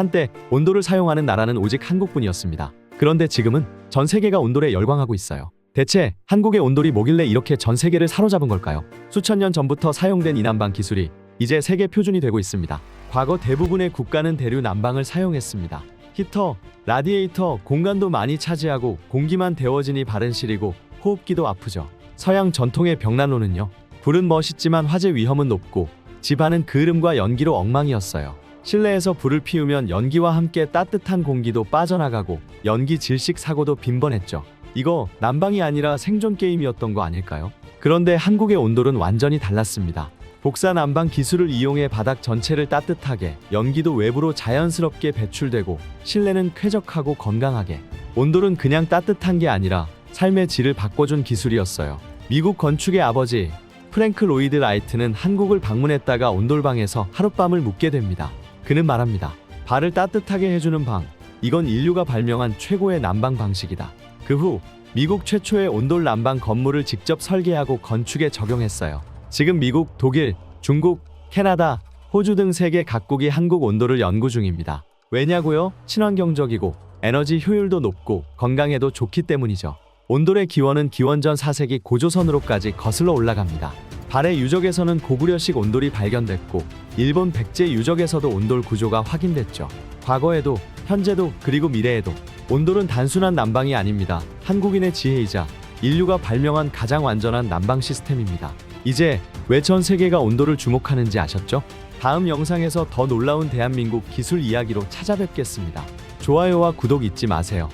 한때 온돌을 사용하는 나라는 오직 한국뿐이었습니다. 그런데 지금은 전 세계가 온돌에 열광하고 있어요. 대체 한국의 온돌이 뭐길래 이렇게 전 세계를 사로잡은 걸까요? 수천 년 전부터 사용된 이 난방 기술이 이제 세계 표준이 되고 있습니다. 과거 대부분의 국가는 대류 난방을 사용했습니다. 히터, 라디에이터 공간도 많이 차지하고 공기만 데워지니 발은 시리고 호흡기도 아프죠. 서양 전통의 벽난로는요. 불은 멋있지만 화재 위험은 높고 집안은 그을음과 연기로 엉망이었어요. 실내에서 불을 피우면 연기와 함께 따뜻한 공기도 빠져나가고 연기 질식 사고도 빈번했죠. 이거 난방이 아니라 생존 게임이었던 거 아닐까요? 그런데 한국의 온돌은 완전히 달랐습니다. 복사 난방 기술을 이용해 바닥 전체를 따뜻하게 연기도 외부로 자연스럽게 배출되고 실내는 쾌적하고 건강하게 온돌은 그냥 따뜻한 게 아니라 삶의 질을 바꿔준 기술이었어요. 미국 건축의 아버지 프랭크 로이드 라이트는 한국을 방문했다가 온돌방에서 하룻밤을 묵게 됩니다. 그는 말합니다. 발을 따뜻하게 해주는 방. 이건 인류가 발명한 최고의 난방 방식이다. 그 후 미국 최초의 온돌 난방 건물을 직접 설계하고 건축에 적용했어요. 지금 미국, 독일, 중국, 캐나다, 호주 등 세계 각국이 한국 온돌을 연구 중입니다. 왜냐고요? 친환경적이고 에너지 효율도 높고 건강에도 좋기 때문이죠. 온돌의 기원은 기원전 4세기 고조선으로까지 거슬러 올라갑니다. 발해 유적에서는 고구려식 온돌이 발견됐고 일본 백제 유적에서도 온돌 구조가 확인됐죠. 과거에도 현재도 그리고 미래에도 온돌은 단순한 난방이 아닙니다. 한국인의 지혜이자 인류가 발명한 가장 완전한 난방 시스템입니다. 이제 왜 전 세계가 온돌을 주목하는지 아셨죠? 다음 영상에서 더 놀라운 대한민국 기술 이야기로 찾아뵙겠습니다. 좋아요와 구독 잊지 마세요.